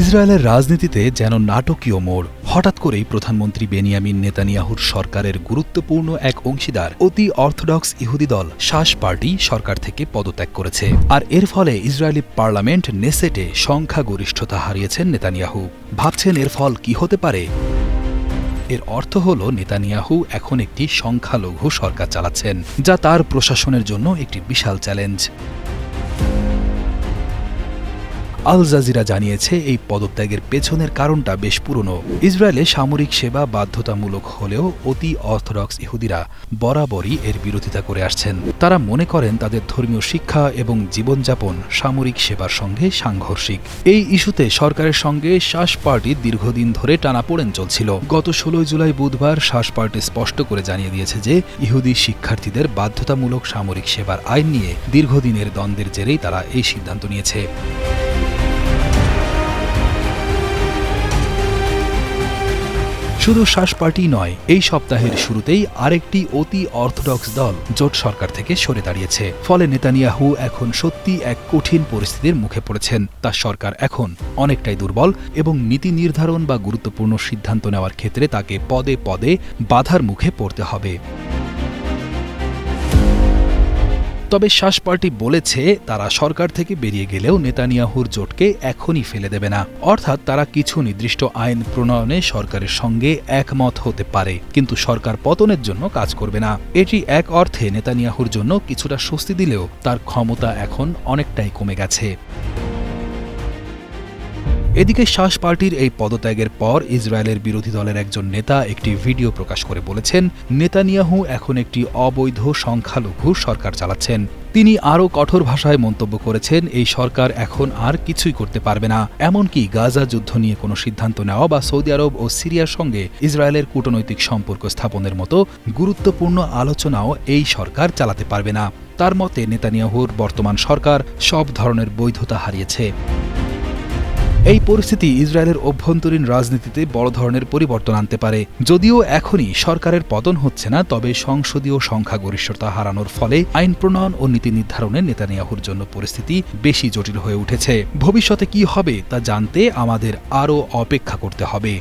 ইসরায়েলের রাজনীতিতে যেন নাটকীয় মোড়, হঠাৎ করেই প্রধানমন্ত্রী বেনিয়ামিন নেতানিয়াহুর সরকারের গুরুত্বপূর্ণ এক অংশীদার অতি অর্থোডক্স ইহুদি দল শাস পার্টি সরকার থেকে পদত্যাগ করেছে। আর এর ফলে ইসরায়েলি পার্লামেন্ট নেসেটে সংখ্যাগরিষ্ঠতা হারিয়েছেন নেতানিয়াহু। ভাবছেন এর ফল কি হতে পারে? এর অর্থ হল, নেতানিয়াহু এখন একটি সংখ্যালঘু সরকার চালাচ্ছেন, যা তার প্রশাসনের জন্য একটি বিশাল চ্যালেঞ্জ। আল জাজিরা জানিয়েছে, এই পদত্যাগের পেছনের কারণটা বেশ পুরনো। ইসরায়েলে সামরিক সেবা বাধ্যতামূলক হলেও অতি অর্থোডক্স ইহুদিরা বরাবরই এর বিরোধিতা করে আসছেন। তারা মনে করেন তাদের ধর্মীয় শিক্ষা এবং জীবনযাপন সামরিক সেবার সঙ্গে সাংঘর্ষিক। এই ইস্যুতে সরকারের সঙ্গে শাস পার্টি দীর্ঘদিন ধরে টানাপোড়েন চলছিল। গত ষোলোই জুলাই বুধবার শাস পার্টি স্পষ্ট করে জানিয়ে দিয়েছে যে, ইহুদি শিক্ষার্থীদের বাধ্যতামূলক সামরিক সেবার আইন নিয়ে দীর্ঘদিনের দ্বন্দ্বের জেরেই তারা এই সিদ্ধান্ত নিয়েছে। শুধু শ্বাস পার্টি নয়, এই সপ্তাহের শুরুতেই আরেকটি অতি অর্থোডক্স দল জোট সরকার থেকে সরে দাঁড়িয়েছে। ফলে নেতানিয়াহু এখন সত্যি এক কঠিন পরিস্থিতির মুখে পড়েছেন। তার সরকার এখন অনেকটাই দুর্বল এবং নীতি নির্ধারণ বা গুরুত্বপূর্ণ সিদ্ধান্ত নেওয়ার ক্ষেত্রে তাকে পদে পদে বাধার মুখে পড়তে হবে। তবে শাস পার্টি বলেছে, তারা সরকার থেকে বেরিয়ে গেলেও নেতানিয়াহুর জোটকে এখনই ফেলে দেবে না। অর্থাৎ তারা কিছু নির্দিষ্ট আইন প্রণয়নে সরকারের সঙ্গে একমত হতে পারে, কিন্তু সরকার পতনের জন্য কাজ করবে না। এটি এক অর্থে নেতানিয়াহুর জন্য কিছুটা স্বস্তি দিলেও তার ক্ষমতা এখন অনেকটাই কমে গেছে। এদিকে শাস পার্টির এই পদত্যাগের পর ইসরায়েলের বিরোধী দলের একজন নেতা একটি ভিডিও প্রকাশ করে বলেছেন, নেতানিয়াহু এখন একটি অবৈধ সংখ্যালঘু সরকার চালাচ্ছেন। তিনি আরও কঠোর ভাষায় মন্তব্য করেছেন, এই সরকার এখন আর কিছুই করতে পারবে না। এমনকি গাজা যুদ্ধ নিয়ে কোনো সিদ্ধান্ত নেওয়া বা সৌদি আরব ও সিরিয়ার সঙ্গে ইসরায়েলের কূটনৈতিক সম্পর্ক স্থাপনের মতো গুরুত্বপূর্ণ আলোচনাও এই সরকার চালাতে পারবে না। তার মতে, নেতানিয়াহুর বর্তমান সরকার সব ধরনের বৈধতা হারিয়েছে। এই পরিস্থিতি ইসরায়েলের অভ্যন্তরীণ রাজনীতিতে বড় ধরনের পরিবর্তন আনতে পারে। যদিও এখনই সরকারের পতন হচ্ছে না, তবে সংসদীয় সংখ্যাগরিষ্ঠতা হারানোর ফলে আইন প্রণয়ন ও নীতি নির্ধারণে নেতানিয়াহুর জন্য পরিস্থিতি বেশি জটিল হয়ে উঠেছে। ভবিষ্যতে কি হবে তা জানতে আমাদের আরও অপেক্ষা করতে হবে।